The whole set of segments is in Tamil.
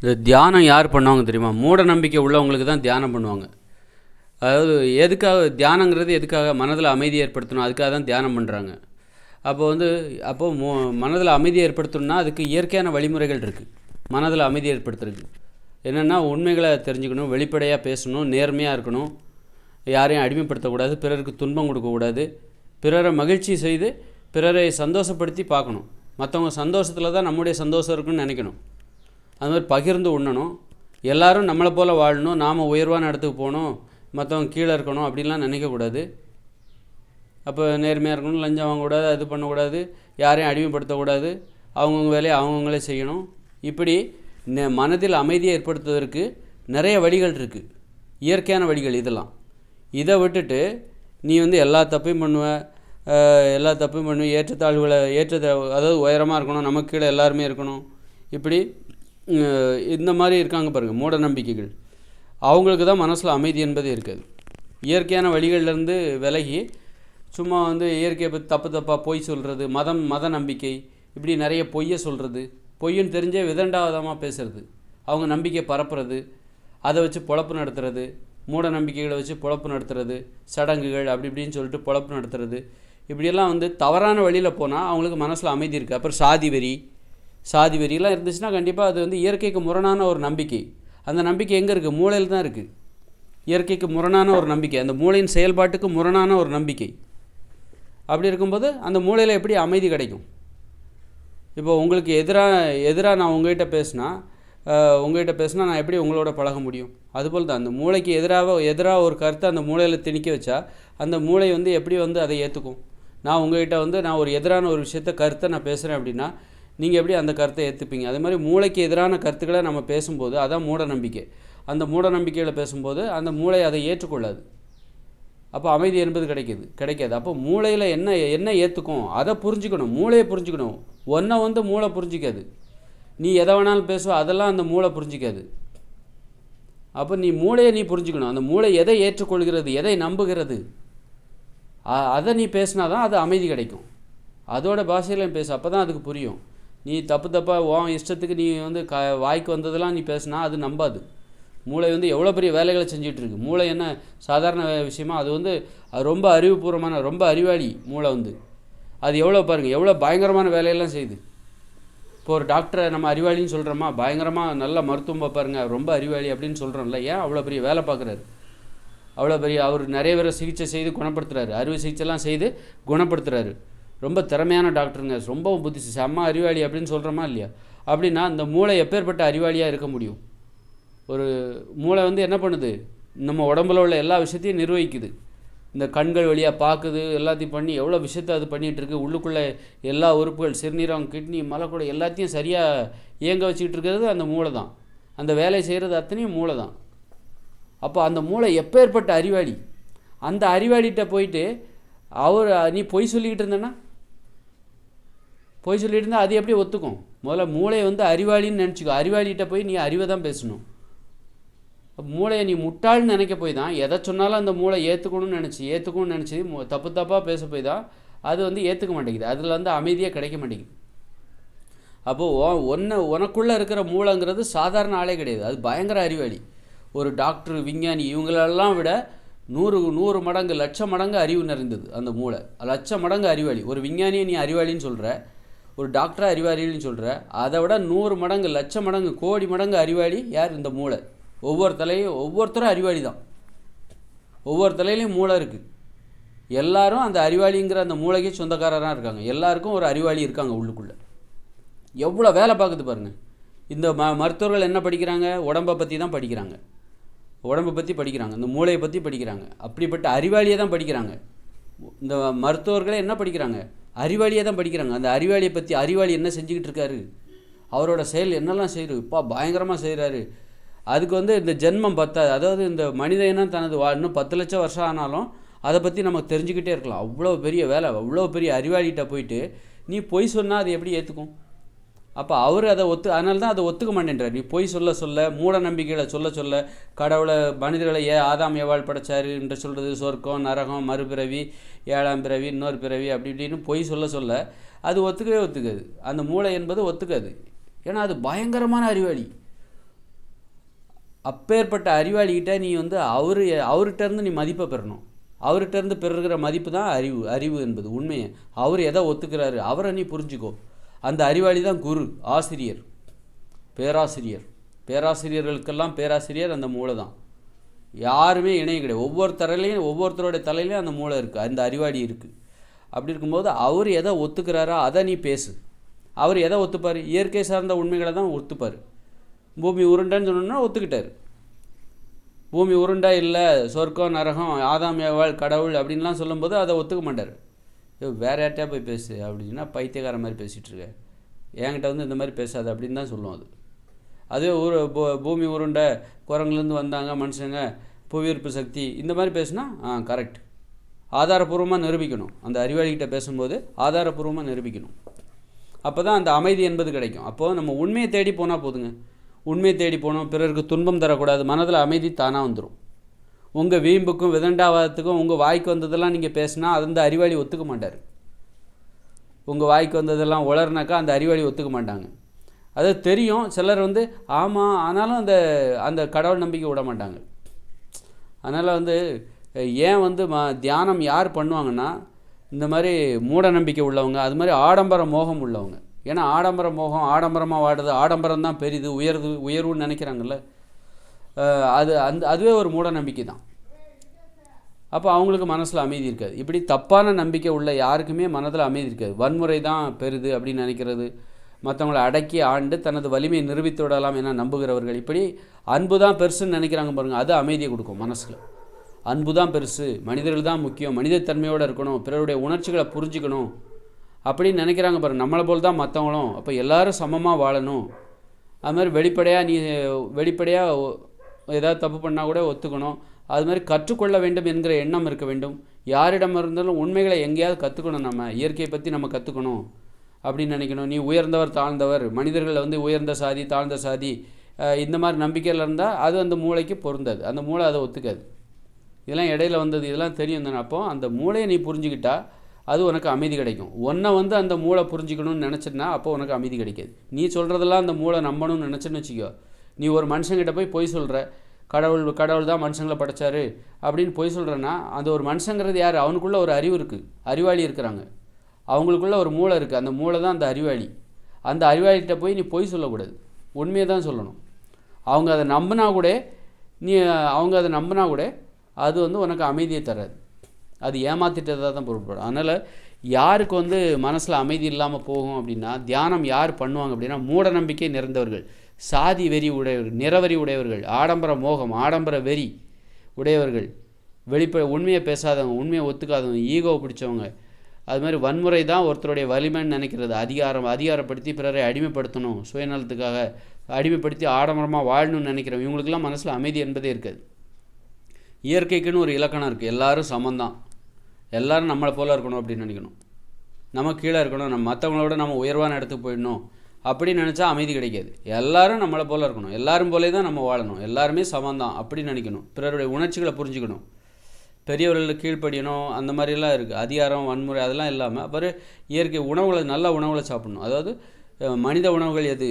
இந்த தியானம் யார் பண்ணுவாங்க தெரியுமா? மூட நம்பிக்கை உள்ளவங்களுக்கு தான் தியானம் பண்ணுவாங்க. அதாவது எதுக்காக தியானங்கிறது எதுக்காக மனதில் அமைதி ஏற்படுத்தணும்? அதுக்காக தான் தியானம் பண்ணுறாங்க அப்போ வந்து அப்போது மோ மனதில் அமைதி ஏற்படுத்தணும்னா அதுக்கு இயற்கையான வழிமுறைகள் இருக்குது மனதில் அமைதி ஏற்படுத்துறதுக்கு. என்னென்னா உண்மைகளை தெரிஞ்சுக்கணும் வெளிப்படையாக பேசணும் நேர்மையாக இருக்கணும். யாரையும் அடிமைப்படுத்தக்கூடாது பிறருக்கு துன்பம் கொடுக்கக்கூடாது. பிறரை மகிழ்ச்சி செய்து பிறரை சந்தோஷப்படுத்தி பார்க்கணும். மற்றவங்க சந்தோஷத்தில் தான் நம்முடைய சந்தோஷம் இருக்குன்னு நினைக்கணும். அது மாதிரி பகிர்ந்து உண்ணணும். எல்லாரும் நம்மளை போல் வாழணும். நாம் உயர்வான இடத்துக்கு போகணும். மற்றவங்க கீழே இருக்கணும் அப்படின்லாம் நினைக்கக்கூடாது. அப்போ நேர்மையாக இருக்கணும். லஞ்சம் வாங்கக்கூடாது அது பண்ணக்கூடாது. யாரையும் அடிமைப்படுத்தக்கூடாது. அவங்கவுங்க வேலையை அவங்கவுங்களே செய்யணும். இப்படி நெ- மனதில் அமைதியை ஏற்படுத்துவதற்கு நிறைய வழிகள் இருக்குது இயற்கையான வழிகள் இதெல்லாம். இதை விட்டுட்டு நீ வந்து எல்லா தப்பையும் பண்ணுவ. எல்லா தப்பையும் பண்ணுவ. ஏற்றத்தாழ்வுகளை ஏற்ற அதாவது உயரமாக இருக்கணும். நமக்கு கீழே எல்லாருமே இருக்கணும். இப்படி இந்த மாதிரி இருக்காங்க பாருங்கள் மூட நம்பிக்கைகள். அவங்களுக்கு தான் மனசில் அமைதி என்பதே இருக்காது. இயற்கையான வழிகள்லேருந்து விலகி சும்மா வந்து இயற்கையை பற்றி தப்பு தப்பாக பொய் சொல்கிறது மதம் மத நம்பிக்கை இப்படி நிறைய பொய்யை சொல்கிறது பொய்ன்னு தெரிஞ்சே விதண்டாவதமாக பேசுகிறது அவங்க நம்பிக்கை பரப்புறது அதை வச்சு பொழப்பு நடத்துறது மூட நம்பிக்கைகளை வச்சு பொழப்பு நடத்துறது சடங்குகள் அப்படி இப்படின்னு சொல்லிட்டு பொழப்பு நடத்துறது. இப்படியெல்லாம் வந்து தவறான வழியில் போனால் அவங்களுக்கு மனசில் அமைதி இருக்குது அப்புறம் சாதி வெறி சாதி வெறியெல்லாம் இருந்துச்சுன்னா கண்டிப்பாக அது வந்து இயற்கைக்கு முரணான ஒரு நம்பிக்கை. அந்த நம்பிக்கை எங்கே இருக்குது மூளையில் தான் இருக்குது இயற்கைக்கு முரணான ஒரு நம்பிக்கை. அந்த மூளையின் செயல்பாட்டுக்கு முரணான ஒரு நம்பிக்கை. அப்படி இருக்கும்போது அந்த மூளையில் எப்படி அமைதி கிடைக்கும்? இப்போ உங்களுக்கு எதிராக எதிராக நான் உங்கள்கிட்ட பேசினா உங்கள்கிட்ட பேசினா நான் எப்படி உங்களோட பழக முடியும்? அதுபோல் தான். அந்த மூளைக்கு எதிராக எதிராக ஒரு கருத்தை அந்த மூளையில் திணிக்க வச்சா அந்த மூளை வந்து எப்படி வந்து அதை ஏற்றுக்கும் நான் உங்கள்கிட்ட வந்து நான் ஒரு எதிரான ஒரு விஷயத்த கருத்தை நான் பேசுகிறேன் அப்படின்னா நீங்கள் எப்படி அந்த கருத்தை ஏற்றுப்பீங்க அதே மாதிரி மூளைக்கு எதிரான கருத்துக்களை நம்ம பேசும்போது அதான் மூட நம்பிக்கை. அந்த மூட நம்பிக்கையில் பேசும்போது அந்த மூளை அதை ஏற்றுக்கொள்ளாது. அப்போ அமைதி என்பது கிடைக்கிது. கிடைக்காது. அப்போ மூளையில் என்ன என்ன ஏற்றுக்கும் அதை புரிஞ்சுக்கணும். மூளையை புரிஞ்சுக்கணும். ஒன்றை வந்து மூளை புரிஞ்சிக்காது. நீ எதை வேணாலும் பேசுவ அதெல்லாம் அந்த மூளை புரிஞ்சிக்காது. அப்போ நீ மூளையை நீ புரிஞ்சுக்கணும். அந்த மூளை எதை ஏற்றுக்கொள்கிறது எதை நம்புகிறது? அதை நீ பேசினா தான் அது அமைதி கிடைக்கும். அதோட பாஷையிலையும் பேசு. அப்போ தான் அதுக்கு புரியும். நீ தப்பு தப்பாக உன் இஷ்டத்துக்கு நீ வந்து க வாய்க்கு வந்ததெல்லாம் நீ பேசினா அது நம்பாது. மூளை வந்து எவ்வளோ பெரிய வேலைகளை செஞ்சிகிட்ருக்கு மூளை என்ன சாதாரண விஷயமா? அது வந்து அது ரொம்ப அறிவுபூர்வமான ரொம்ப அறிவாளி மூளை வந்து. அது எவ்வளோ பாருங்கள் எவ்வளோ பயங்கரமான வேலையெல்லாம் செய்யுது. இப்போ ஒரு டாக்டரை நம்ம அறிவாளின்னு சொல்கிறோமா பயங்கரமாக நல்ல மருத்துவம் பார்ப்பாருங்க. ரொம்ப அறிவாளி அப்படின்னு சொல்கிறோம்ல ஏன் அவ்வளோ பெரிய வேலை பார்க்குறாரு? அவ்வளோ பெரிய அவர் நிறைய பேரை சிகிச்சை செய்து குணப்படுத்துறாரு. அறுவை சிகிச்சைலாம் செய்து குணப்படுத்துகிறாரு ரொம்ப திறமையான டாக்டருங்க ரொம்ப புத்தி செம்ம அறிவாளி அப்படின்னு சொல்கிறோமா இல்லையா? அப்படின்னா இந்த மூளை எப்பேற்பட்ட அறிவாளியாக இருக்க முடியும்? ஒரு மூளை வந்து என்ன பண்ணுது? நம்ம உடம்புல உள்ள எல்லா விஷயத்தையும் நிர்வகிக்குது. இந்த கண்கள் வழியாக பார்க்குது எல்லாத்தையும் பண்ணி எவ்வளோ விஷயத்தை அது பண்ணிகிட்ருக்கு உள்ளுக்குள்ளே எல்லா உறுப்புகள் சிறுநீரகம் கிட்னி மலைக்கூட எல்லாத்தையும் சரியாக இயங்க வச்சுக்கிட்டு இருக்கிறது அந்த மூளை தான். அந்த வேலை செய்கிறது அத்தனையும் மூளை தான். அப்போ அந்த மூளை எப்பேற்பட்ட அறிவாளி? அந்த அறிவாளிகிட்ட போயிட்டு அவர் நீ பொய் சொல்லிக்கிட்டு இருந்தேன்னா? பொய் சொல்லியிருந்தால் அது எப்படி ஒத்துக்கும்? முதல்ல மூளை வந்து அறிவாளின்னு நினச்சிக்கோ. அறிவாளிகிட்ட போய் நீ அறிவை தான் பேசணும். மூளையை நீ முட்டாள்னு நினைக்க போய் தான் எதை சொன்னாலும் அந்த மூளை ஏற்றுக்கணும்னு நினச்சி ஏற்றுக்கணும்னு நினச்சி தப்பு தப்பாக பேச போய் தான் அது வந்து ஏற்றுக்க மாட்டேங்குது. அதில் வந்து அமைதியாக கிடைக்க மாட்டேங்குது. அப்போது ஒன்று உனக்குள்ளே இருக்கிற மூளைங்கிறது சாதாரண ஆளே கிடையாது. அது பயங்கர அறிவாளி. ஒரு டாக்டர் விஞ்ஞானி இவங்களெல்லாம் விட நூறு நூறு மடங்கு லட்சம் மடங்கு அறிவு நிறைந்தது அந்த மூளை. லட்சம் மடங்கு அறிவாளி. ஒரு விஞ்ஞானியை நீ அறிவாளின்னு சொல்கிற ஒரு டாக்டராக அறிவாளின்னு சொல்கிற அதை விட நூறு மடங்கு லட்சம் மடங்கு கோடி மடங்கு அறிவாளி யார்? இந்த மூளை. ஒவ்வொரு தலையும் ஒவ்வொருத்தரும் அறிவாளி தான். ஒவ்வொரு தலையிலையும் மூளை இருக்குது எல்லாரும் அந்த அறிவாளிங்கிற அந்த மூளைக்கு சொந்தக்காரராக இருக்காங்க. எல்லாருக்கும் ஒரு அறிவாளி இருக்காங்க உள்ளுக்குள்ளே. எவ்வளோ வேலை பார்க்குது பாருங்கள் இந்த ம மருத்துவர்கள் என்ன படிக்கிறாங்க? உடம்பை பற்றி தான் படிக்கிறாங்க. உடம்பை பற்றி படிக்கிறாங்க. இந்த மூளையை பற்றி படிக்கிறாங்க. அப்படிப்பட்ட அறிவாளியை தான் படிக்கிறாங்க. இந்த மருத்துவர்களே என்ன படிக்கிறாங்க? அறிவாளியாக தான் படிக்கிறாங்க. அந்த அறிவாளியை பற்றி அறிவாளி என்ன செஞ்சுக்கிட்டு இருக்காரு? அவரோட செயல் என்னெல்லாம் செய்யுது இப்போ பயங்கரமாக செய்கிறாரு அதுக்கு வந்து இந்த ஜென்மம் பத்தாது. அதாவது இந்த மனித இனம் தனது வா இன்னும் பத்து லட்சம் வருஷம் ஆனாலும் அதை பற்றி நம்ம தெரிஞ்சுக்கிட்டே இருக்கலாம். அவ்வளோ பெரிய வேலை அவ்வளோ பெரிய அறிவாளிகிட்ட போயிட்டு நீ பொய் சொன்னால் அது எப்படி ஏற்றுக்கும் அப்போ அவர் அதை ஒத்து அதனால தான் அதை ஒத்துக்க மாட்டேன்றார். நீ பொய் சொல்ல சொல்ல மூட நம்பிக்கைகளை சொல்ல சொல்ல கடவுளை மனிதர்களை ஏ ஆதாம் எவாள் படைச்சாரு என்று சொல்கிறது சொர்க்கம் நரகம் மறுபிறவி ஏழாம் பிறவி இன்னொரு பிறவி அப்படி இப்படின்னு பொய் சொல்ல சொல்ல அது ஒத்துக்கவே ஒத்துக்காது. அந்த மூளை என்பது ஒத்துக்காது. ஏன்னா அது பயங்கரமான அறிவாளி. அப்பேற்பட்ட அறிவாளிகிட்ட நீ வந்து அவரு அவர்கிட்டருந்து நீ மதிப்பை பெறணும். அவர்கிட்ட இருந்து பெறுகிற மதிப்பு தான் அறிவு அறிவு என்பது உண்மையை. அவர் எதை ஒத்துக்கிறாரு அவரை நீ புரிஞ்சுக்கோ. அந்த அறிவாளி தான் குரு ஆசிரியர் பேராசிரியர். பேராசிரியர்களுக்கெல்லாம் பேராசிரியர் அந்த மூளை தான். யாருமே இணைய கிடையாது. ஒவ்வொரு தலையிலையும் ஒவ்வொருத்தரோட தலையிலையும் அந்த மூளை இருக்குது அந்த அறிவாளி இருக்குது அப்படி இருக்கும்போது அவர் எதை ஒத்துக்கிறாரோ அதை நீ பேசு. அவர் எதை ஒத்துப்பார்? இயற்கை சார்ந்த உண்மைகளை தான் ஒத்துப்பார். பூமி உருண்டைன்னு சொன்னோன்னா ஒத்துக்கிட்டார். பூமி உருண்டா இல்லை சொர்க்கம் நரகம் ஆதாம் ஏவாள் கடவுள் அப்படின்லாம் சொல்லும்போது அதை ஒத்துக்க மாட்டார். ஐயோ வேறு யார்ட்டையா போய் பேசு அப்படின்னா பைத்தியக்கார மாதிரி பேசிகிட்டு இருக்க என்கிட்ட வந்து இந்த மாதிரி பேசாது அப்படின்னு தான் சொல்லும் அது. அதே ஊர் பூ- பூமி உருண்டை குரங்குலேருந்து வந்தாங்க மனுஷங்க புவியீர்ப்பு சக்தி இந்த மாதிரி பேசுனா ஆ கரெக்ட் ஆதாரபூர்வமாக நிரூபிக்கணும். அந்த அறிவாளிகிட்ட பேசும்போது ஆதாரபூர்வமாக நிரூபிக்கணும். அப்போ தான் அந்த அமைதி என்பது கிடைக்கும். அப்போது நம்ம உண்மையை தேடி போனால் போதுங்க. உண்மையை தேடி போகணும் பிறருக்கு துன்பம் தரக்கூடாது மனதில் அமைதி தானாக வந்துடும் உங்கள் வீம்புக்கும் விதண்டாவாதத்துக்கும் உங்கள் வாய்க்கு வந்ததெல்லாம் நீங்கள் பேசினா அது அந்த அறிவாளி ஒத்துக்க மாட்டார். உங்கள் வாய்க்கு வந்ததெல்லாம் உளர்னாக்கா அந்த அறிவாளி ஒத்துக்க மாட்டாங்க. அது தெரியும். சிலர் வந்து ஆமாம் ஆனாலும் அந்த அந்த கடவுள் நம்பிக்கை விட மாட்டாங்க. அதனால் வந்து ஏன் வந்து ம தியானம் யார் பண்ணுவாங்கன்னா இந்த மாதிரி மூட நம்பிக்கை உள்ளவங்க அது மாதிரி ஆடம்பர மோகம் உள்ளவங்க. ஏன்னா ஆடம்பர மோகம் ஆடம்பரமாக வாடுறது ஆடம்பரம் தான் பெரிது உயர்வு உயர்வுன்னு நினைக்கிறாங்கல்ல. அது அந்த அதுவே ஒரு மூட நம்பிக்கை தான். அப்போ அவங்களுக்கு மனசில் அமைதி இருக்காது. இப்படி தப்பான நம்பிக்கை உள்ள யாருக்குமே மனதில் அமைதி இருக்காது. வன்முறை தான் பெறுது அப்படின்னு நினைக்கிறது. மற்றவங்களை அடக்கி ஆண்டு தனது வலிமையை நிரூபித்து விடலாம் என நம்புகிறவர்கள். இப்படி அன்பு தான் பெருசுன்னு நினைக்கிறாங்க பாருங்கள் அது அமைதியை கொடுக்கும் மனசில். அன்பு தான் பெருசு. மனிதர்கள் தான் முக்கியம். மனிதத்தன்மையோடு இருக்கணும். பிறருடைய உணர்ச்சிகளை புரிஞ்சுக்கணும். அப்படின்னு நினைக்கிறாங்க பாருங்க. நம்மளை போல் தான் மற்றவங்களும் அப்போ எல்லாரும் சமமாக வாழணும். அது மாதிரி வெளிப்படையாக நீ வெளிப்படையாக ஏதாவது தப்பு பண்ணால் கூட ஒத்துக்கணும். அது மாதிரி கற்றுக்கொள்ள வேண்டும் என்கிற எண்ணம் இருக்க வேண்டும். யாரிடம் இருந்தாலும் உண்மைகளை எங்கேயாவது கற்றுக்கணும் நம்ம இயற்கையை பற்றி நம்ம கற்றுக்கணும் அப்படின்னு நினைக்கணும். நீ உயர்ந்தவர் தாழ்ந்தவர் மனிதர்களை வந்து உயர்ந்த சாதி தாழ்ந்த சாதி இந்த மாதிரி நம்பிக்கையில் இருந்தால் அது அந்த மூளைக்கு பொருந்தாது. அந்த மூளை அதை ஒத்துக்காது. இதெல்லாம் இடையில வந்தது இதெல்லாம் தெரியும் தானே. அப்போ அந்த மூளையை நீ புரிஞ்சுக்கிட்டா அது உனக்கு அமைதி கிடைக்கும். ஒன்றை வந்து அந்த மூளை புரிஞ்சுக்கணும்னு நினச்சினா அப்போ உனக்கு அமைதி கிடைக்காது. நீ சொல்கிறதெல்லாம் அந்த மூளை நம்பணும்னு நினச்சேன்னு வச்சுக்கோ. நீ ஒரு மனுஷங்கிட்ட போய் பொய் சொல்கிற கடவுள் கடவுள் தான் மனுஷங்களை படைச்சாரு அப்படின்னு பொய் சொல்கிறேன்னா அந்த ஒரு மனுஷங்கிறது யார்? அவனுக்குள்ள ஒரு அறிவு இருக்குது அறிவாளி இருக்கிறாங்க. அவங்களுக்குள்ள ஒரு மூளை இருக்குது அந்த மூளை தான் அந்த அறிவாளி. அந்த அறிவாளிகிட்ட போய் நீ பொய் சொல்லக்கூடாது. உண்மையை தான் சொல்லணும். அவங்க அதை நம்பினா கூட நீ அவங்க அதை நம்பினா கூட அது வந்து உனக்கு அமைதியை தராது. அது ஏமாத்திட்டதாக தான் பொருட்படும் அதனால் யாருக்கு வந்து மனசில் அமைதி இல்லாமல் போகும் அப்படின்னா தியானம் யார் பண்ணுவாங்க அப்படின்னா மூட நம்பிக்கை நிறைந்தவர்கள். சாதி வெறி உடையவர்கள் நிறவெறி உடையவர்கள் ஆடம்பர மோகம் ஆடம்பர வெறி உடையவர்கள் வெளிப்ப உண்மையை பேசாதவங்க உண்மையை ஒத்துக்காதவங்க ஈகோவை பிடிச்சவங்க. அது மாதிரி வன்முறை தான் ஒருத்தருடைய வலிமைன்னு நினைக்கிறது. அதிகாரம் அதிகாரப்படுத்தி பிறரை அடிமைப்படுத்தணும் சுயநலத்துக்காக அடிமைப்படுத்தி ஆடம்பரமாக வாழணும்னு நினைக்கிறோம் இவங்களுக்கெல்லாம் மனசில் அமைதி என்பதே இருக்காது. இயற்கைக்குன்னு ஒரு இலக்கணம் இருக்குது எல்லாரும் சமந்தான் எல்லோரும் நம்மளை போல் இருக்கணும் அப்படின்னு நினைக்கணும். நம்ம கீழே இருக்கணும். நம்ம மற்றவங்களோட நம்ம உயர்வான இடத்துக்கு போயிடணும். அப்படின்னு நினச்சா அமைதி கிடைக்காது. எல்லாரும் நம்மளை போல இருக்கணும். எல்லாரும் போலே தான் நம்ம வாழணும். எல்லாருமே சமந்தான் அப்படின்னு நினைக்கணும். பிறருடைய உணர்ச்சிகளை புரிஞ்சுக்கணும். பெரியவர்கள் கீழ்ப்படியணும். அந்த மாதிரிலாம் இருக்குது அதிகாரம் வன்முறை அதெல்லாம் இல்லாமல் அப்புறம் இயற்கை உணவுகளை நல்ல உணவுகளை சாப்பிடணும். அதாவது மனித உணவுகள் எது?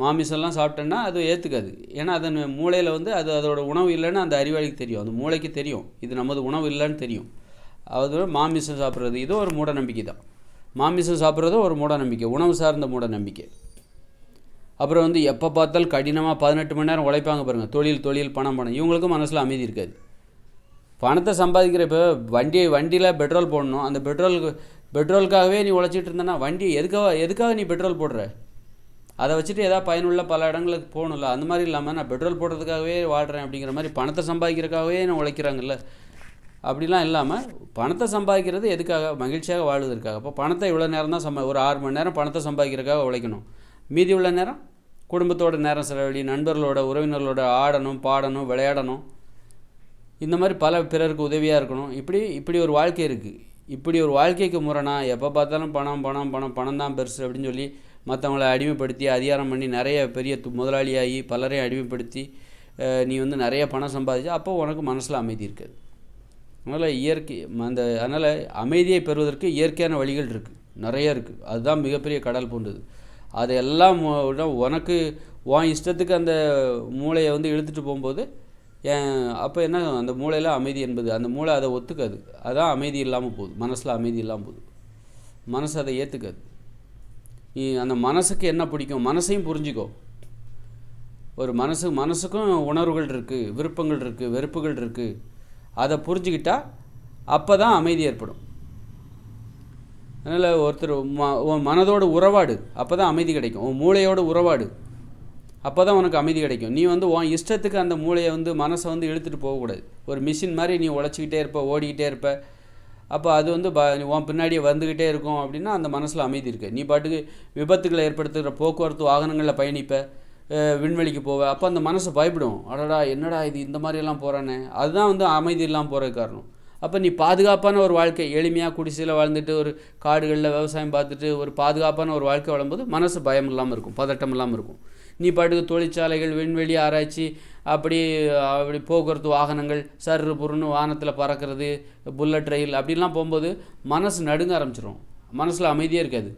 மாமிசம்லாம் சாப்பிட்டோன்னா அது ஏற்றுக்காது ஏன்னா அதன் மூளையில் வந்து அது அதோட உணவு இல்லைன்னு அந்த அறிவாளிக்கு தெரியும். அந்த மூளைக்கு தெரியும். இது நமது உணவு இல்லைன்னு தெரியும். அது மாமிசம் சாப்பிட்றது. இது ஒரு மூட நம்பிக்கை தான். மாமிசம் சாப்பிட்றதும் ஒரு மூட நம்பிக்கை உணவு சார்ந்த மூட நம்பிக்கை அப்புறம் வந்து எப்போ பார்த்தாலும் கடினமாக பதினெட்டு மணி நேரம் உழைப்பாங்க பாருங்கள் தொழில் தொழில் பணம் பணம். இவங்களுக்கும் மனசில் அமைதி இருக்காது. பணத்தை சம்பாதிக்கிற இப்போ வண்டி வண்டியில் பெட்ரோல் போடணும். அந்த பெட்ரோலுக்கு பெட்ரோலுக்காகவே நீ உழைச்சிட்டு இருந்தனா வண்டி எதுக்காக எதுக்காக நீ பெட்ரோல் போடுற? அதை வச்சுட்டு ஏதாவது பயனுள்ள பல இடங்களுக்கு போகணும்ல. அந்த மாதிரி இல்லாமல் நான் பெட்ரோல் போடுறதுக்காகவே வாழ்கிறேன் அப்படிங்கிற மாதிரி பணத்தை சம்பாதிக்கிறதுக்காகவே நான் உழைக்கிறாங்கல்ல. அப்படிலாம் இல்லாமல் பணத்தை சம்பாதிக்கிறது எதுக்காக? மகிழ்ச்சியாக வாழ்வதற்காக. அப்போ பணத்தை இவ்வளோ நேரம் தான் சம்பா ஒரு ஆறு மணி நேரம் பணத்தை சம்பாதிக்கிறதுக்காக உழைக்கணும். மீதி உள்ள நேரம் குடும்பத்தோட நேரம் செலவழி நண்பர்களோட உறவினர்களோட ஆடணும் பாடணும் விளையாடணும். இந்த மாதிரி பல பிறருக்கு உதவியாக இருக்கணும். இப்படி இப்படி ஒரு வாழ்க்கை இருக்குது இப்படி ஒரு வாழ்க்கைக்கு முரணா எப்போ பார்த்தாலும் பணம் பணம் பணம் பணம் தான் பெருசு அப்படின்னு சொல்லி மற்றவங்கள அடிமைப்படுத்தி அதிகாரம் பண்ணி நிறைய பெரிய து- முதலாளியாகி பலரையும் அடிமைப்படுத்தி நீ வந்து நிறைய பணம் சம்பாதிச்சா அப்போ உனக்கு மனசில் அமைதி இருக்காது. அதனால் இயற்கை அந்த அதனால் அமைதியை பெறுவதற்கு இயற்கையான வழிகள் இருக்குது நிறைய இருக்குது அதுதான் மிகப்பெரிய கடல் போன்றது. அது எல்லாம் உனக்கு உன் இஷ்டத்துக்கு அந்த மூளையை வந்து இழுத்துட்டு போகும்போது ஏன் அப்போ என்ன அந்த மூளையில் அமைதி என்பது அந்த மூளை அதை ஒத்துக்காது. அதான் அமைதி இல்லாமல் போகுது. மனசில் அமைதி இல்லாமல் போகுது. மனசு அதை ஏற்றுக்காது நீ அந்த மனசுக்கு என்ன பிடிக்கும்? மனசையும் புரிஞ்சுக்கோ. ஒரு மனசு மனசுக்கும் உணர்வுகள் இருக்குது விருப்பங்கள் இருக்குது வெறுப்புகள் இருக்குது அதை புரிஞ்சுக்கிட்டா அப்போ தான் அமைதி ஏற்படும். அதனால் ஒருத்தர் ம உன் மனதோட உறவாடு. அப்போ தான் அமைதி கிடைக்கும். உன் மூளையோட உறவாடு. அப்போ தான் உனக்கு அமைதி கிடைக்கும். நீ வந்து உன் இஷ்டத்துக்கு அந்த மூளையை வந்து மனசை வந்து இழுத்துட்டு போகக்கூடாது. ஒரு மிஷின் மாதிரி நீ உழைச்சிக்கிட்டே இருப்ப ஓடிக்கிட்டே இருப்ப. அப்போ அது வந்து ப உன் பின்னாடியே வந்துக்கிட்டே இருக்கும் அப்படின்னா அந்த மனசில் அமைதி இருக்குது நீ பாட்டுக்கு விபத்துகளை ஏற்படுத்துகிற போக்குவரத்து வாகனங்களில் பயணிப்ப விண்வெளிக்கு போவ. அப்போ அந்த மனசு பயப்படும். அடடா என்னடா இது இந்த மாதிரியெல்லாம் போகிறானே அதுதான் வந்து அமைதி இல்லாமல் போகிறதுக்கு காரணம். அப்போ நீ பாதுகாப்பான ஒரு வாழ்க்கை எளிமையாக குடிசையில் வாழ்ந்துட்டு ஒரு காடுகளில் விவசாயம் பார்த்துட்டு ஒரு பாதுகாப்பான ஒரு வாழ்க்கை வாழும்போது மனசு பயம் இல்லாமல் இருக்கும் பதட்டம் இல்லாமல் இருக்கும். நீ பாட்டுக்கு தொழிற்சாலைகள் விண்வெளி ஆராய்ச்சி அப்படி அப்படி போக்குவரத்து வாகனங்கள் சர்ரு புருன்னு வானத்தில் பறக்கிறது புல்லட் ரயில் அப்படிலாம் போகும்போது மனசு நடுங்க ஆரம்பிச்சிடும் மனசில் அமைதியே இருக்காது.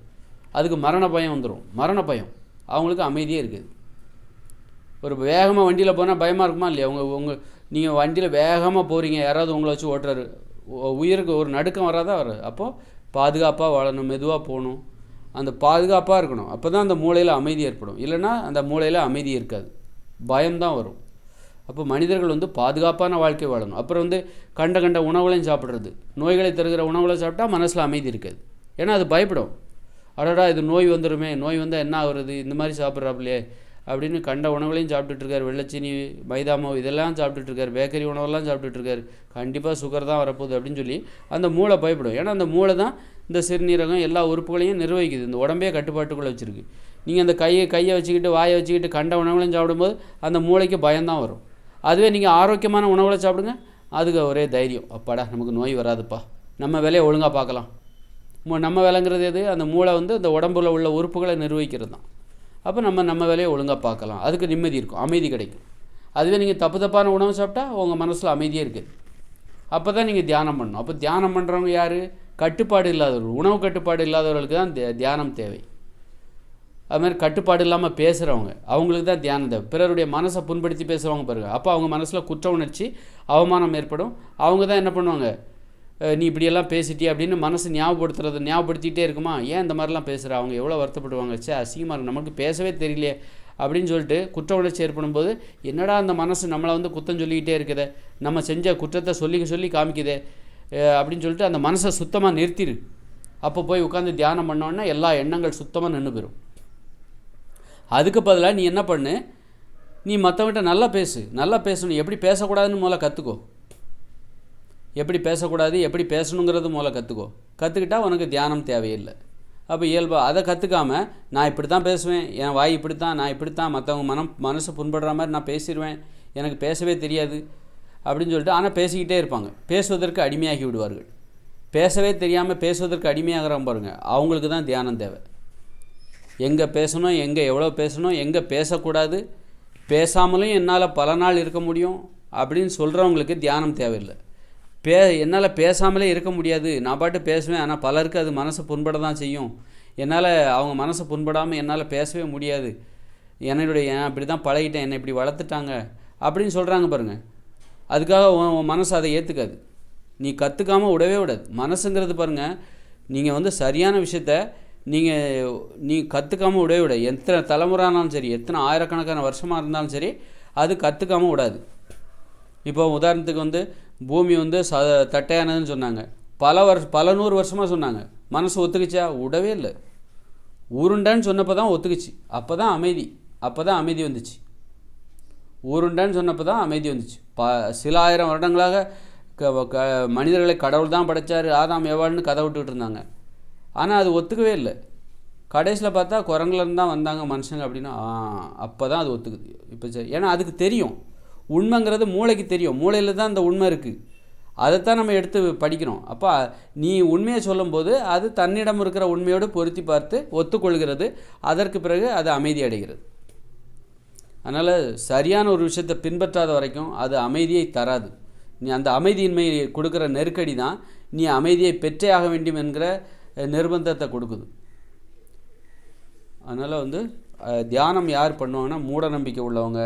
அதுக்கு மரண பயம் வந்துடும் மரண பயம். அவங்களுக்கு அமைதியே இருக்காது. ஒரு வேகமாக வண்டியில் போனால் பயமாக இருக்குமா இல்லையா? உங்கள் உங்கள் நீங்கள் வண்டியில் வேகமாக போகிறீங்க யாராவது உங்களை வச்சு ஓட்டுறாரு. உயிருக்கு ஒரு நடுக்கம் வராதா வர அப்போது பாதுகாப்பாக வாழணும் மெதுவாக போகணும். அந்த பாதுகாப்பாக இருக்கணும். அப்போ தான் அந்த மூளையில் அமைதி ஏற்படும். இல்லைன்னா அந்த மூளையில் அமைதி இருக்காது. பயம்தான் வரும். அப்போ மனிதர்கள் வந்து பாதுகாப்பான வாழ்க்கை வாழணும். அப்புறம் வந்து கண்ட கண்ட உணவுகளையும் சாப்பிட்றது. நோய்களை தருகிற உணவுகளை சாப்பிட்டா மனசில் அமைதி இருக்காது. ஏன்னா அது பயப்படும். அடடா இது நோய் வந்துடுமே நோய் வந்தால் என்ன ஆகுறது? இந்த மாதிரி சாப்பிட்றாப்புலையே. அப்படின்னு கண்ட உணவுகளையும் சாப்பிட்டுட்ருக்காரு. வெள்ளச்சீனி மைதா மாவு இதெல்லாம் சாப்பிட்டுட்ருக்காரு. பேக்கரி உணவெல்லாம் சாப்பிட்டுட்ருக்காரு. கண்டிப்பாக சுகர் தான் வரப்போகுது அப்படின்னு சொல்லி அந்த மூளை பயப்படும் ஏன்னா அந்த மூளை தான் இந்த சிறுநீரகம் எல்லா உறுப்புகளையும் நிர்வகிக்குது. இந்த உடம்பே கட்டுப்பாட்டுக்குள்ளே வச்சுருக்கு. நீங்கள் அந்த கையை கையை வச்சுக்கிட்டு வாயை வச்சுக்கிட்டு கண்ட உணவுகளையும் சாப்பிடும்போது அந்த மூளைக்கு பயம்தான் வரும். அதுவே நீங்கள் ஆரோக்கியமான உணவுகளை சாப்பிடுங்க. அதுக்கு ஒரே தைரியம். அப்பாடா நமக்கு நோய் வராதுப்பா. நம்ம வேலையை ஒழுங்காக பார்க்கலாம். மு- நம்ம வேலைங்கிறது எது? அந்த மூளை வந்து இந்த உடம்புல உள்ள உறுப்புகளை நிர்வகிக்கிறது தான். அப்போ நம்ம நம்ம வேலையை ஒழுங்காக பார்க்கலாம். அதுக்கு நிம்மதி இருக்கும். அமைதி கிடைக்கும். அதுவே நீங்கள் தப்பு தப்பான உணவு சாப்பிட்டா உங்கள் மனசில் அமைதியே இருக்குது அப்போ தான் நீங்கள் தியானம் பண்ணணும். அப்போ தியானம் பண்ணுறவங்க யார்? கட்டுப்பாடு இல்லாதவர்கள். உணவு கட்டுப்பாடு இல்லாதவர்களுக்கு தான் தியானம் தேவை. அது மாதிரி கட்டுப்பாடு இல்லாமல் பேசுகிறவங்க அவங்களுக்கு தான் தியானம் தேவை. பிறருடைய மனசை புண்படுத்தி பேசுகிறவங்க பாருங்கள் அப்போ அவங்க மனசில் குற்ற உணர்ச்சி அவமானம் ஏற்படும். அவங்க தான் என்ன பண்ணுவாங்க? நீ இப்படியெல்லாம் பேசிட்டி அப்படின்னு மனசு ஞாபகப்படுத்துறது ஞாபகப்படுத்திட்டே இருக்குமா? ஏன் இந்த மாதிரிலாம் பேசுகிற அவங்க எவ்வளோ வருத்தப்படுவாங்க? சே அசிங்கமாக இருக்கும் நமக்கு பேசவே தெரியலையே அப்படின்னு சொல்லிட்டு குற்ற உணர்ச்சி ஏற்படும் போது என்னடா அந்த மனசு நம்மளை வந்து குத்தம் சொல்லிக்கிட்டே இருக்குதே? நம்ம செஞ்ச குற்றத்தை சொல்லிக்க சொல்லி காமிக்குதே அப்படின்னு சொல்லிட்டு அந்த மனசை சுத்தமாக நிறுத்திடு அப்போ போய் உட்காந்து தியானம் பண்ணோன்னா எல்லா எண்ணங்கள் சுத்தமாக நின்று போயிடும் அதுக்கு பதிலாக நீ என்ன பண்ணு? நீ மற்றவங்கிட்ட நல்லா பேசு. நல்லா பேசணும். எப்படி பேசக்கூடாதுன்னு முதல்ல கற்றுக்கோ எப்படி பேசக்கூடாது எப்படி பேசணுங்கிறது மூலம் கற்றுக்கோ கற்றுக்கிட்டா உனக்கு தியானம் தேவையில்லை. அப்போ இயல்பாக அதை கற்றுக்காம நான் இப்படி தான் பேசுவேன் என் வாய் இப்படி தான் நான் இப்படி தான் மற்றவங்க மனம் மனசு புண்படுற மாதிரி நான் பேசிடுவேன் எனக்கு பேசவே தெரியாது அப்படின்னு சொல்லிட்டு ஆனால் பேசிக்கிட்டே இருப்பாங்க. பேசுவதற்கு அடிமையாகி விடுவார்கள். பேசவே தெரியாமல் பேசுவதற்கு அடிமையாகிறவங்க பாருங்க அவங்களுக்கு தான் தியானம் தேவை. எங்கே பேசணும் எங்கே எவ்வளோ பேசணும் எங்கே பேசக்கூடாது பேசாமலும் என்னால் பல நாள் இருக்க முடியும் அப்படின்னு சொல்கிறவங்களுக்கு தியானம் தேவையில்லை. பே என்னால் பேசாமலே இருக்க முடியாது. நான் பாட்டு பேசுவேன் ஆனால் பலருக்கு அது மனசை புண்பட தான் செய்யும். என்னால் அவங்க மனசை புண்படாமல் என்னால் பேசவே முடியாது. என்னுடைய நான் இப்படி தான் பழகிட்டேன்? என்னை இப்படி வளர்த்துட்டாங்க? அப்படின்னு சொல்கிறாங்க பாருங்கள் அதுக்காக உன் உன் மனசு அதை ஏற்றுக்காது நீ கற்றுக்காம விடவே விடாது. மனசுங்கிறது பாருங்கள் நீங்கள் வந்து சரியான விஷயத்த நீங்கள் நீ கற்றுக்காம விடவே விடாது. எத்தனை தலைமுறை ஆனாலும் சரி எத்தனை ஆயிரக்கணக்கான வருஷமாக இருந்தாலும் சரி அது கற்றுக்காம விடாது. இப்போ உதாரணத்துக்கு வந்து பூமி வந்து ச தட்டையானதுன்னு சொன்னாங்க. பல வருஷ பல நூறு வருஷமாக சொன்னாங்க. மனசு ஒத்துக்குச்சா? விடவே இல்லை. உருண்டைன்னு சொன்னப்போ தான் ஒத்துக்குச்சு. அப்போ தான் அமைதி. அப்போ தான் அமைதி வந்துச்சு. ஊருண்டான்னு சொன்னப்போ தான் அமைதி வந்துச்சு. ப சில ஆயிரம் வருடங்களாக க க மனிதர்களை கடவுள் தான் படைச்சார். ஆதாம் எவாள்னு கதை விட்டுக்கிட்டு இருந்தாங்க. ஆனால் அது ஒத்துக்கவே இல்லை. கடைசியில் பார்த்தா குரங்குலேருந்து தான் வந்தாங்க மனுஷங்க அப்படின்னா அப்போ தான் அது ஒத்துக்குது. இப்போ சரி ஏன்னா அதுக்கு தெரியும். உண்மைங்கிறது மூளைக்கு தெரியும். மூளையில் தான் அந்த உண்மை இருக்குது அதைத்தான் நம்ம எடுத்து படிக்கிறோம். அப்போ நீ உண்மையை சொல்லும்போது அது தன்னிடம் இருக்கிற உண்மையோடு பொருத்தி பார்த்து ஒத்துக்கொள்கிறது. அதற்கு பிறகு அது அமைதி அடைகிறது. அதனால் சரியான ஒரு விஷயத்தை பின்பற்றாத வரைக்கும் அது அமைதியை தராது. நீ அந்த அமைதியின்மை கொடுக்குற நெருக்கடி தான் நீ அமைதியை பெற்றே ஆக வேண்டும் என்கிற நிர்பந்தத்தை கொடுக்குது. அதனால் வந்து தியானம் யார் பண்ணுவாங்கன்னா மூட நம்பிக்கை உள்ளவங்க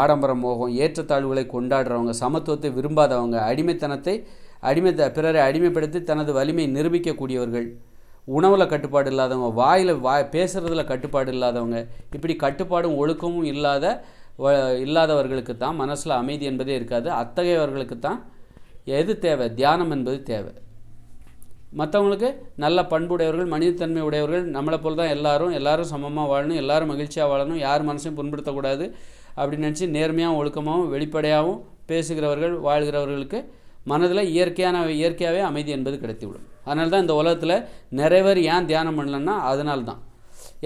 ஆடம்பர மோகம் ஏற்றத்தாழ்வுகளை கொண்டாடுறவங்க சமத்துவத்தை விரும்பாதவங்க அடிமைத்தனத்தை அடிமை பிறரை அடிமைப்படுத்தி தனது வலிமை நிரூபிக்கக்கூடியவர்கள். உணவில் கட்டுப்பாடு இல்லாதவங்க வாயில் வாய் பேசுகிறதுல கட்டுப்பாடு இல்லாதவங்க இப்படி கட்டுப்பாடும் ஒழுக்கமும் இல்லாத வ- இல்லாதவர்களுக்கு தான் மனசில் அமைதி என்பதே இருக்காது. அத்தகையவர்களுக்கு தான் எது தேவை? தியானம் என்பது தேவை. மற்றவங்களுக்கு நல்ல பண்புடையவர்கள் மனிதத்தன்மை உடையவர்கள் நம்மளை போல் தான் எல்லாரும் எல்லாரும் சமமாக வாழணும் எல்லாரும் மகிழ்ச்சியாக வாழணும் யார் மனசையும் புண்படுத்தக்கூடாது. அப்படின்னு நினச்சி நேர்மையாகவும் ஒழுக்கமாகவும் வெளிப்படையாகவும் பேசுகிறவர்கள் வாழ்கிறவர்களுக்கு மனதில் இயற்கையான இயற்கையாகவே அமைதி என்பது கிடைத்துவிடும். அதனால தான் இந்த உலகத்தில் நிறைய பேர் ஏன் தியானம் பண்ணலன்னா அதனால தான்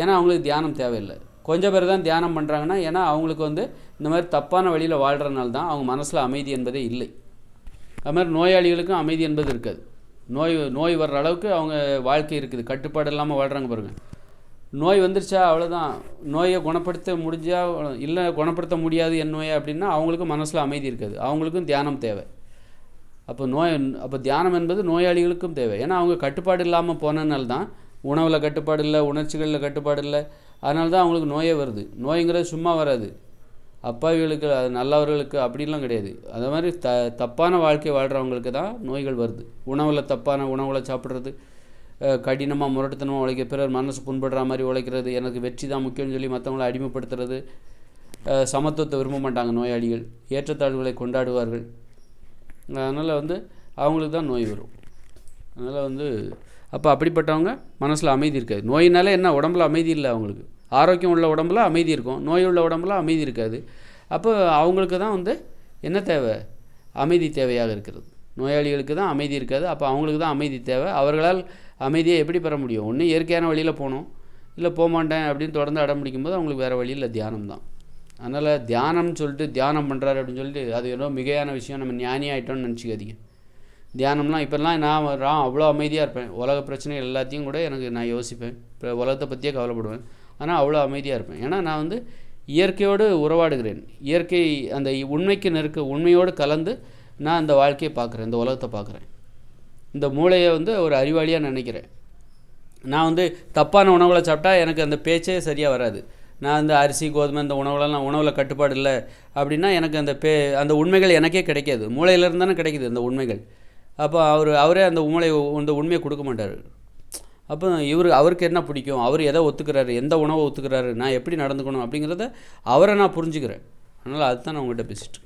ஏன்னா அவங்களுக்கு தியானம் தேவையில்லை. கொஞ்சம் பேர் தான் தியானம் பண்ணுறாங்கன்னா ஏன்னா அவங்களுக்கு வந்து இந்த மாதிரி தப்பான வழியில் வாழ்கிறனால தான் அவங்க மனசில் அமைதி என்பதே இல்லை. அது மாதிரி நோயாளிகளுக்கும் அமைதி என்பது இருக்காது. நோய் நோய் வர்ற அளவுக்கு அவங்க வாழ்க்கை இருக்குது. கட்டுப்பாடு இல்லாமல் வாழ்கிறாங்க பாருங்கள் நோய் வந்துருச்சா அவ்வளோதான் நோயை குணப்படுத்த முடிஞ்சா இல்லை குணப்படுத்த முடியாது என் நோயை அப்படின்னா அவங்களுக்கும் மனசில் அமைதி இருக்காது. அவங்களுக்கும் தியானம் தேவை. அப்போ நோய் அப்போ தியானம் என்பது நோயாளிகளுக்கும் தேவை. ஏன்னா அவங்க கட்டுப்பாடு இல்லாமல் போனதுனால தான் உணவில் கட்டுப்பாடு இல்லை உணர்ச்சிகளில் கட்டுப்பாடு இல்லை அதனால தான் அவங்களுக்கு நோயே வருது. நோய்ங்கிறது சும்மா வராது. அப்பாவிகளுக்கு அது நல்லவர்களுக்கு அப்படின்லாம் கிடையாது. அது மாதிரி த தப்பான வாழ்க்கை வாழ்கிறவங்களுக்கு தான் நோய்கள் வருது. உணவில் தப்பான உணவில் சாப்பிட்றது கடினமாக முரட்டுத்தனமாக உழைக்க பிறர் மனசு புண்படுற மாதிரி உழைக்கிறது எனக்கு வெற்றி தான் முக்கியம்னு சொல்லி மற்றவங்கள அடிமைப்படுத்துறது. சமத்துவத்தை விரும்ப மாட்டாங்க நோயாளிகள். ஏற்றத்தாழ்வுகளை கொண்டாடுவார்கள். அதனால் வந்து அவங்களுக்கு தான் நோய் வரும். அதனால் வந்து அப்போ அப்படிப்பட்டவங்க மனசில் அமைதி இருக்காது. நோயினால என்ன? உடம்புல அமைதி இல்லை அவங்களுக்கு. ஆரோக்கியம் உள்ள உடம்புல அமைதி இருக்கும். நோய் உள்ள உடம்புல அமைதி இருக்காது. அப்போ அவங்களுக்கு தான் வந்து என்ன தேவை? அமைதி தேவையாக இருக்கிறது. நோயாளிகளுக்கு தான் அமைதி இருக்காது. அப்போ அவங்களுக்கு தான் அமைதி தேவை. அவர்களால் அமைதியை எப்படி பெற முடியும்? ஒன்று இயற்கையான வழியில் போகணும். இல்லை போக மாட்டேன் அப்படின்னு தொடர்ந்து அடம் பிடிக்கும்போது அவங்களுக்கு வேறு வழியில் தியானம் தான் அதனால் தியானம்னு சொல்லிட்டு தியானம் பண்ணுறாரு அப்படின்னு சொல்லிட்டு அது ஏதோ மிகையான விஷயம். நம்ம ஞானி ஆகிட்டோம்னு நினச்சிக்காதீங்க. தியானம்லாம் இப்போல்லாம் நான் நான் அவ்வளோ அமைதியாக இருப்பேன். உலக பிரச்சனை எல்லாத்தையும் கூட எனக்கு நான் யோசிப்பேன். இப்போ உலகத்தை பற்றியே கவலைப்படுவேன். ஆனால் அவ்வளோ அமைதியாக இருப்பேன். ஏன்னா நான் வந்து இயற்கையோடு உறவாடுகிறேன். இயற்கை அந்த உண்மைக்கு நெருக்க உண்மையோடு கலந்து நான் அந்த வாழ்க்கையை பார்க்குறேன் இந்த உலகத்தை பார்க்குறேன். இந்த மூளையை வந்து ஒரு அறிவாளியாக நினைக்கிறேன். நான் வந்து தப்பான உணவுகளை சாப்பிட்டா எனக்கு அந்த பேச்சே சரியாக வராது. நான் இந்த அரிசி கோதுமை இந்த உணவுலலாம் உணவில் கட்டுப்பாடு இல்லை அப்படின்னா எனக்கு அந்த பே அந்த உண்மைகள் எனக்கே கிடைக்காது. மூளையிலேருந்து தானே கிடைக்குது அந்த உண்மைகள். அப்போ அவர் அவரே அந்த மூளை அந்த உண்மையை கொடுக்க மாட்டார். அப்போ இவர் அவருக்கு என்ன பிடிக்கும்? அவர் எதை ஒத்துக்கிறாரு? எந்த உணவை ஒத்துக்கிறாரு? நான் எப்படி நடந்துக்கணும் அப்படிங்கிறத அவரை நான் புரிஞ்சுக்கிறேன். அதனால் அதுதான் நான் உங்கள்கிட்ட பேசிட்டு